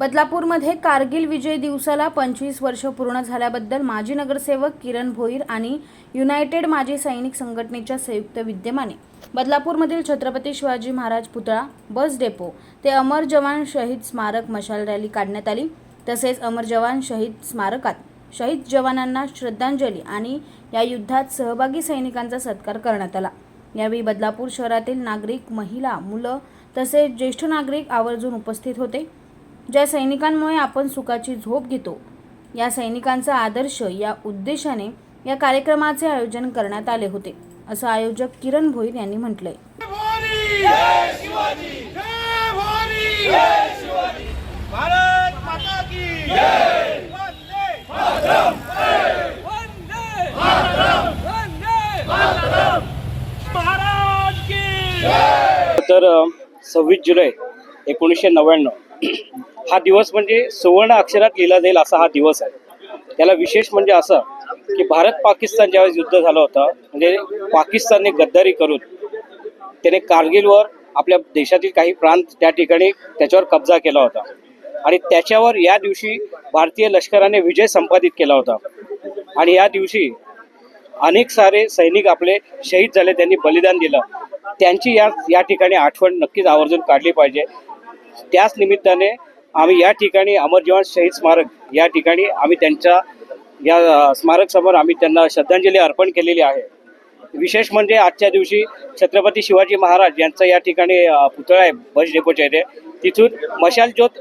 बदलापूरमध्ये कारगिल विजय दिवसाला पंचवीस वर्ष पूर्ण झाल्याबद्दल माजी नगरसेवक किरण भोईर आणि युनायटेड माजी सैनिक संघटनेच्या संयुक्त विद्यमाने. बदलापूरमधील छत्रपती शिवाजी महाराज पुतळा बस डेपो ते अमर जवान शहीद स्मारक मशाल रॅली काढण्यात आली. तसेच अमर जवान शहीद स्मारकात शहीद जवानांना श्रद्धांजली आणि या युद्धात सहभागी सैनिकांचा सत्कार करण्यात आला. यावेळी बदलापूर शहरातील नागरिक महिला मुलं तसेच ज्येष्ठ नागरिक आवर्जून उपस्थित होते. ज्या सैनिकांमुळे आपण सुखाची झोप घेतो या सैनिकांचा आदर्श या उद्देशाने या कार्यक्रमाचे आयोजन करण्यात आले होते असं आयोजक किरण भोईर यांनी म्हटलंय. तर सव्वीस जुलै एकोणीसशे नव्याण्णव हा दिवस म्हणजे सुवर्ण अक्षरात लिहिला जाईल असा हा दिवस आहे. त्याला विशेष म्हणजे असं की भारत पाकिस्तान ज्यावेळेस युद्ध झालं होतं म्हणजे पाकिस्तानने गद्दारी करून त्याने कारगिलवर आपल्या देशातील काही प्रांत त्या ठिकाणी त्याच्यावर कब्जा केला होता. आणि त्याच्यावर या दिवशी भारतीय लष्कराने विजय संपादित केला होता. आणि या दिवशी अनेक सारे सैनिक आपले शहीद झाले त्यांनी बलिदान दिलं. त्यांची या या ठिकाणी आठवण नक्कीच आवर्जून काढली पाहिजे. त्याच निमित्ताने आम्ही या ठिकाणी अमर जवान शहीद स्मारक या ठिकाणी आम्ही त्यांच्या या स्मारकसमोर स्मारक समोर आम्ही त्यांना श्रद्धांजली अर्पण केलेली आहे. विशेष म्हणजे आजच्या दिवशी छत्रपती शिवाजी महाराज यांचा या ठिकाणी पुतळा आहे बस डेपोच्या इथे. तिथून मशाल ज्योत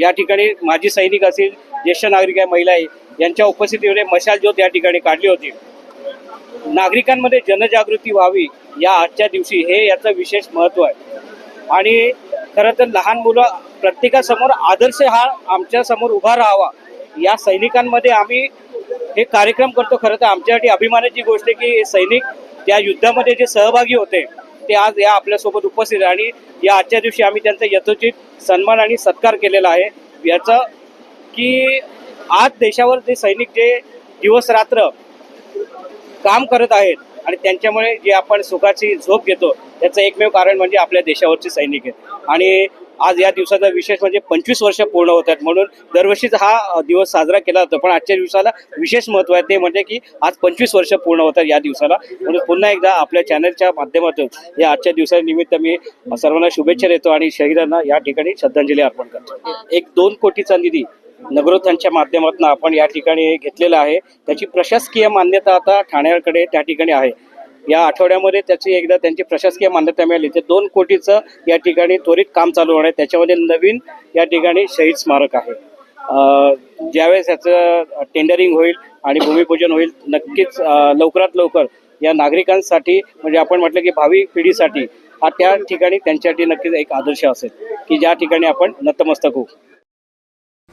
या ठिकाणी माजी सैनिक असतील ज्येष्ठ नागरिक आहे महिला आहे यांच्या उपस्थितीमध्ये मशाल ज्योत या ठिकाणी काढली होती. नागरिकांमध्ये जनजागृती व्हावी या आजच्या दिवशी हे याचं विशेष महत्त्व आहे. आणि खरं तर लहान मुलं प्रत्येकासमोर आदर्श हा आमच्यासमोर उभा राहावा. या सैनिकांमध्ये आम्ही हे कार्यक्रम करतो. खरं तर आमच्यासाठी अभिमानाची गोष्ट आहे की सैनिक त्या युद्धामध्ये जे सहभागी होते ते आज या आपल्यासोबत उपस्थित आहे आणि या आजच्या दिवशी आम्ही त्यांचा यथोचित सन्मान आणि सत्कार केलेला आहे. याचं की आज देशावर जे सैनिक जे दिवस रात्र काम करत आहेत आणि त्यांच्यामुळे जे आपण सुखाची झोप घेतो त्याचं एकमेव कारण म्हणजे आपल्या देशावरचे सैनिक आहेत. आणि आज या दिवसाचा विशेष म्हणजे पंचवीस वर्ष पूर्ण होत आहेत. म्हणून दरवर्षीच हा दिवस साजरा केला जातो. पण आजच्या दिवसाला विशेष महत्त्व आहे ते म्हणजे की आज पंचवीस वर्ष पूर्ण होतात या दिवसाला. म्हणून पुन्हा एकदा आपल्या चॅनलच्या माध्यमातून या आजच्या दिवसानिमित्त मी सर्वांना शुभेच्छा देतो आणि शहीदांना या ठिकाणी श्रद्धांजली अर्पण करतो. एक दोन कोटीचा निधी नगरोत्थानच्या माध्यमातून आपण या ठिकाणी घेतलेलं आहे. त्याची प्रशासकीय मान्यता आता ठाण्याकडे त्या ठिकाणी आहे. या आठवड्यामध्ये त्याची एकदा त्यांची प्रशासकीय मान्यता मिळाली. ते दोन कोटीचं या ठिकाणी त्वरित काम चालू होणार आहे. त्याच्यामध्ये नवीन या ठिकाणी शहीद स्मारक आहे. ज्यावेळेस याचं टेंडरिंग होईल आणि भूमिपूजन होईल नक्कीच लवकरात लवकर या नागरिकांसाठी म्हणजे आपण म्हटलं की भावी पिढीसाठी हा त्या ठिकाणी त्यांच्यासाठी नक्कीच एक आदर्श असेल की ज्या ठिकाणी आपण नतमस्तक होऊ.